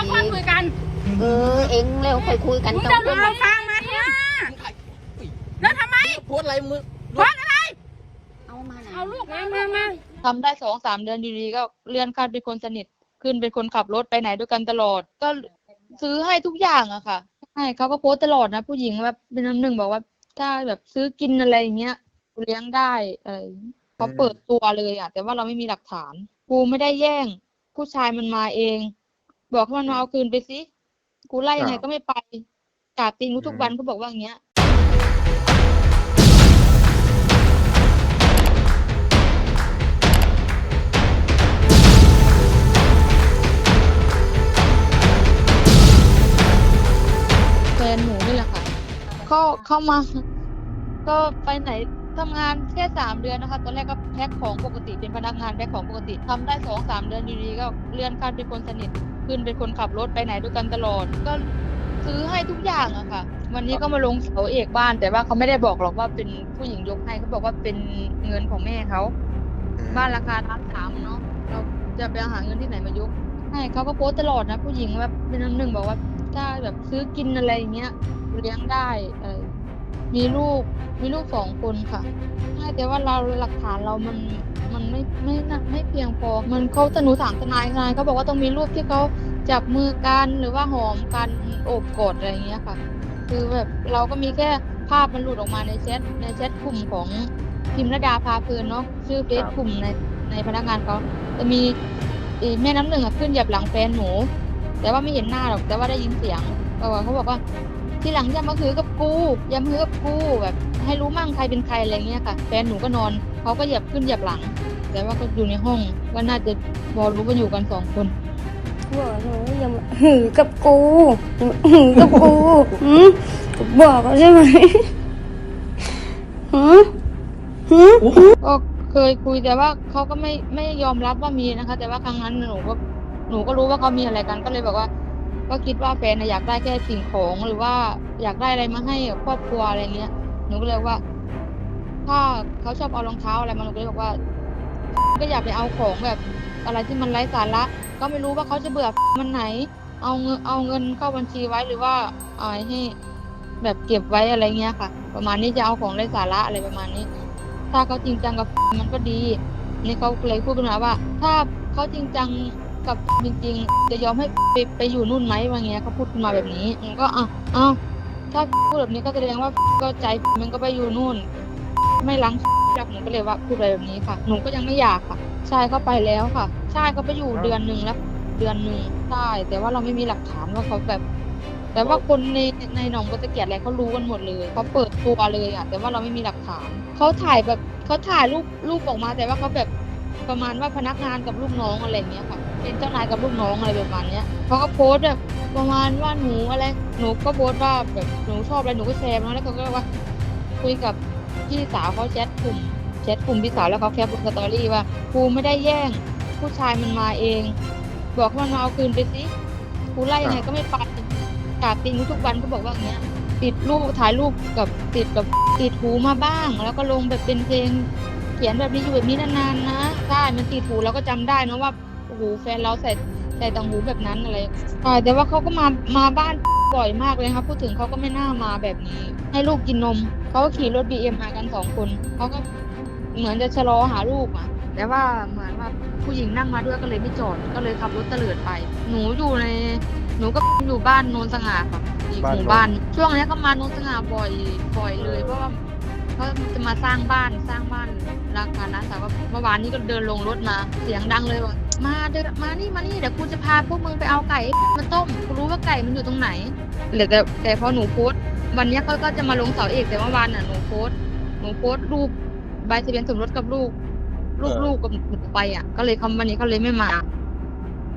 แล้วค่อยคุยกันเออเองเร็วค่อยคุยกันมึงตรจะงรู้นี้ฟังมาเนี่ยแล้วทำไมโพสต์อะไรมึงเพราะอะไร เอามาไหนเอาลูกมามามาทำได้สองสามเดือนอยู่ดีก็เลื่อนขั้นเป็นคนสนิทขึ้นเป็นคนขับรถไปไหนด้วยกันตลอด ก็ซื้อให้ทุกอย่างอะค่ะใช่เขาก็โพสต์ตลอดนะผู้หญิงแบบเป็นน้ำหนึ่งบอกว่า ถ้าแบบซื้อกินอะไรอย่างเงี้ยกูเลี้ยงได้อะไรอย่างเงี้ยเขาเปิดตัวเลยอะแต่ว่าเราไม่มีหลักฐานกูไม่ได้แย่ง ผู้ชายมันมาเอง บอกให้มันมาเอาคืนไปสิกูไล่ยังไงก็ไม่ไปกราบตีนกูทุกวันก็บอกว่าอย่างเงี้ย แฟนหนูนี่แหละค่ะก็เข้ามา ก็ไปไหนทำงานแค่สามเดือนนะคะ ตอนแรกก็แพ็คของปกติเป็นพนักงานแพ็คของปกติทำได้สองสามเดือนอยู่ดีก็เลื่อนขั้นเป็นคนสนิท ขึ้นเป็นคนขับรถไปไหนด้วยกันตลอด ก็ซื้อให้ทุกอย่างอะค่ะ วันนี้ก็มาลงเสาเอกบ้าน แต่ว่าเขาไม่ได้บอกหรอกว่าเป็นผู้หญิงยกให้เขาบอกว่าเป็นเงินของแม่เขาบ้านราคาล้านสามเนาะเราจะไปหาเงินที่ไหนมายกใช่เขาก็โพสต์ตลอดนะ ผู้หญิงแบบเป็นน้ำหนึ่งบอกว่าถ้าแบบซื้อกินอะไรอย่างเงี้ยเลี้ยงได้อะไร มีลูกมีลูกสองคนค่ะใช่แต่ว่าเราหลักฐานเรามันมันไม่ไม่น่าไม่เพียงพอ มันเขาแต่หนูถามทนายทนายเขาบอกว่าต้องมีรูปที่เขาจับมือกันหรือว่าหอมกันโอบกอดอะไรอย่างเงี้ยค่ะ คือแบบเราก็มีแค่ภาพมันหลุดออกมาในแชทในแชทกลุ่มของพิมระดาพาเพลินเนาะชื่อเฟซกลุ่มในในพนักงานเขาจะมีแม่น้ำหนึ่งอะขึ้นเหยียบหลังแฟนหนู แต่ว่าไม่เห็นหน้าหรอกแต่ว่าได้ยินเสียงเขาบอกว่า ทีหลังอย่ามาหือกับกูอย่ามาหือกับกูแบบให้รู้มั่งใครเป็นใครอะไรเงี้ยค่ะแฟนหนูก็นอนเขาก็เหยียบขึ้นเหยียบหลัง แต่ว่าก็อยู่ในห้องก็น่าจะพอรู้ว่าอยู่กันสองคนบอกหนูอย่ามาหือกับกูอย่ามาหือกับกูหืมบอกแล้วใช่ไหมหืมหืมก็เคยคุยแต่ว่าเขาก็ไม่ไม่ยอมรับว่ามีนะคะ แต่ว่าครั้งนั้นหนูก็หนูก็รู้ว่าเขามีอะไรกันก็เลยบอกว่า ก็คิดว่าแฟนอยากได้แค่สิ่งของหรือว่าอยากได้อะไรมาให้ครอบครัวอะไรเงี้ยหนูก็เลยว่า ถ้าเขาชอบเอารองเท้าอะไรมาหนูก็เลยบอกว่า ก็อย่าไปเอาของแบบอะไรที่มันไร้สาระ ก็ไม่รู้ว่าเขาจะเบื่อมันไหน เอาเงินเอาเงินเข้าบัญชีไว้หรือว่าเอาให้แบบเก็บไว้อะไรเงี้ยค่ะ ประมาณนี้จะเอาของไร้สาระอะไรประมาณนี้ ถ้าเขาจริงจังกับมันก็ดี นี่เขาเลยพูดขึ้นมาว่า ถ้าเขาจริงจัง กับจริงๆ จะยอมให้ไปไปอยู่นู่นไหมว่าเงี้ยเขาพูดมาแบบนี้มันก็อะอ้าวถ้าพูดแบบนี้ก็แสดงว่าก็ใจมันก็ไปอยู่นู่น ไม่ล้างจากหนูก็เลยว่าพูดอะไรแบบนี้ค่ะ หนูก็ยังไม่อยากค่ะ ใช่เขาไปแล้วค่ะ ใช่เขาไปอยู่เดือนหนึ่งแล้ว เดือนหนึ่งใช่แต่ว่าเราไม่มีหลักฐานว่าเขาแบบแต่ว่าคนในในหนองบัวตะเกียบอะไรเขารู้กันหมดเลยเขาเปิดตัวเลยอะแต่ว่าเราไม่มีหลักฐานเขาถ่ายแบบเขาถ่ายรูปรูปออกมาแต่ว่าเขาแบบ ประมาณว่าพนักงานกับลูกน้องอะไรเงี้ยค่ะ เป็นเจ้านายกับลูกน้องอะไรประมาณเนี้ยเขาก็โพสต์แบบประมาณว่าหนูอะไร หนูก็โพสต์ว่าแบบหนูชอบอะไรหนูก็แชร์มาแล้วเขาก็ว่า คุยกับพี่สาวเขาแชทกลุ่มแชทกลุ่มพี่สาวแล้วเขาแคปสตอรี่ว่ากูไม่ได้แย่ง ผู้ชายมันมาเอง บอกให้มันมาเอาคืนไปสิกูไล่ยังไงก็ไม่ไปกราบตีนกูทุกวันก็บอกว่าอย่างเงี้ยติดรูปถ่ายรูปกับติดกับติดหูมาบ้าง แล้วก็ลงแบบเป็นเพลง ขียนแบบนี้อยู่แบบนี้นานๆนะใช่มันติดหูเราก็จำได้นะว่าโอ้โหแฟนเราใส่ใส่ตังหูแบบนั้นอะไรใช่แต่ว่าเขาก็มามาบ้านบ่อยมากเลยครับ พูดถึงเขาก็ไม่น่ามาแบบนี้ ให้ลูกกินนมเขาก็ขี่รถบีเอ็มมากันสองคนเขาก็เหมือนจะชะลอหาลูกอะแต่ว่าเหมือนว่าผู้หญิงนั่งมาด้วยก็เลยไม่จอดก็เลยขับรถเตลิดไป หนูอยู่ในหนูก็อยู่บ้านโนนสง่าค่ะอีกหมู่บ้านช่วงนี้ก็มาโนนสง่าบ่อยบ่อยเลยเพราะว่า เขาจะมาสร้างบ้านสร้างบ้านราคานะแต่ว่าเมื่อวานนี้ก็เดินลงรถมา เสียงดังเลยว่ามาเดินมานี่มานี่เดี๋ยวกูจะพาพวกมึงไปเอาไก่มาต้มกูรู้ว่าไก่มันอยู่ตรงไหนเหลือแต่แต่พอหนูโพส์วันนี้เขาก็จะมาลงเสาเอกแต่เมื่อวานน่ะหนูโพส์หนูโพส์รูปใบทะเบียนสมรสกับลูก ลูกลูกกับหนูไปอะ ก็เลยคำวันนี้เขาเลยไม่มา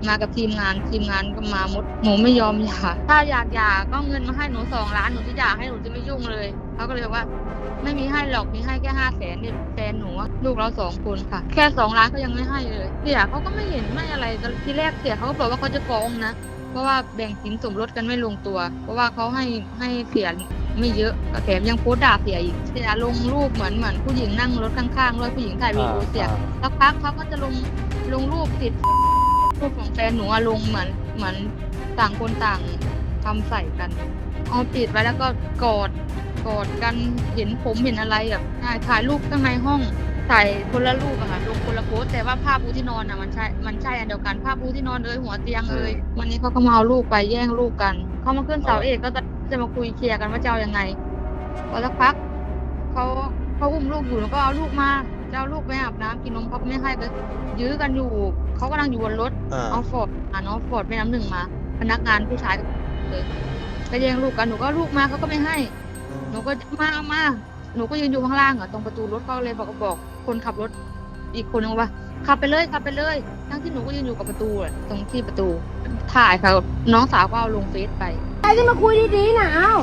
มากับทีมงานทีมงานก็มาหมดหนูไม่ยอมหย่าถ้าอยากหย่าก็เอาเงินมาให้หนูสองล้านหนูจะหย่าให้หนูจะไม่ยุ่งเลยเขาก็เลยบอกว่า ไม่มีให้หรอกมีให้แค่ห้าแสนเนี่ยแฟนหนูอะลูกเราสองคนค่ะ แค่สองล้านก็ยังไม่ให้เลยเสียเขาก็ไม่เห็นไม่อะไรแต่ทีแรกเสียเขาก็บอกว่าเขาจะฟ้องนะเพราะว่าแบ่งสินสมรสกันไม่ลงตัว เพราะว่าเขาให้ให้เสียไม่เยอะแถมยังโพสต์ด่าเสียอีกเสียลงรูปเหมือนเหมือนผู้หญิงนั่งรถข้างๆด้วยผู้หญิงถ่ายวีดีโอเสียสักพักเขาก็จะลงลงรูปติดรูปของแฟนหนูอะลงเหมือนเหมือนต่างคนต่าง ทำใส่กัน เอาปิดไว้แล้วก็กอดกอดกันเห็นผมเห็นอะไรแบบถ่ายถ่ายรูปข้างในห้องถ่ายคนละรูปอะค่ะลงคนละโพสต์แต่ว่าผ้าปูที่นอนอะมันใช่มันใช่อันเดียวกันผ้าปูที่นอนเอยหัวเตียงเอยวันนี้เขาก็มาเอาลูกไปแย่งลูกกันเขามาขึ้นเสาเอกก็จะจะมาคุยเคลียร์กันว่าจะเอายังไงพอสักพักเขาเขาอุ้มลูกอยู่แล้วก็เอาลูกมาจะเอาลูกไปอาบน้ำกินนมเขาก็ไม่ให้ก็ยื้อกันอยู่เขากำลังอยู่บนรถอ่าเอาฟอร์ดอ่าน้องฟอร์ดไปน้ำหนึ่งมา พนักงานผู้ชาย เลยก็แย่งลูกกันหนูก็เอาลูกมาเขาก็ไม่ให้ หนูก็มาเอามาหนูก็ยืนอยู่ข้างล่างอะตรงประตูรถก็เลยบอกบอก คนขับรถอีกคนนึงว่าขับไปเลยขับไปเลย ทั้งที่หนูก็ยืนอยู่กับประตูอะตรงที่ประตูถ่ายค่ะน้องสาวก็เอาลงเฟซไปใครจะมาคุยดีๆนะเอ้า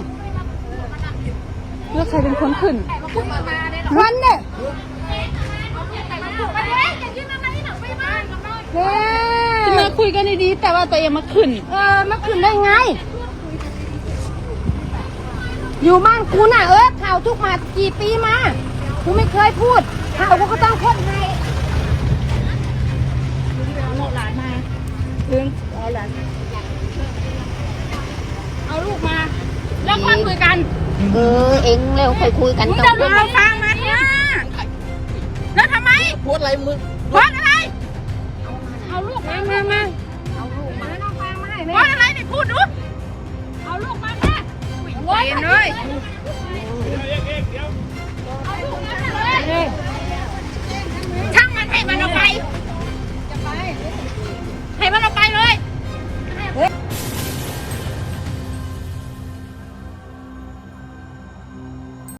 แล้วใครเป็นคนขึ้นมันเนี่ยเฮ้จะมาคุยกันดีๆแต่ว่าตัวเองมาขึ้น เออมาขึ้นได้ไง อยู่บ้านกูน่ะเออข่าวทุกมากี่ปีมากูไม่เคยพูดข่าวกูก็ต้องพูดให้เอาลูกมาแล้วค่อยคุยกัน เออเองเร็วค่อยคุยกันมึงตรจะงลูกมาฟังมาเนี่ยแล้วทำไมโพสต์อะไรมึงเพราะอะไรเอาลูกมามามาเอาลูกมาน้องฟางมาให้เพแม่ราะอะไรเนี่ยพูดดูเอาลูกมา เย็นด้ยเ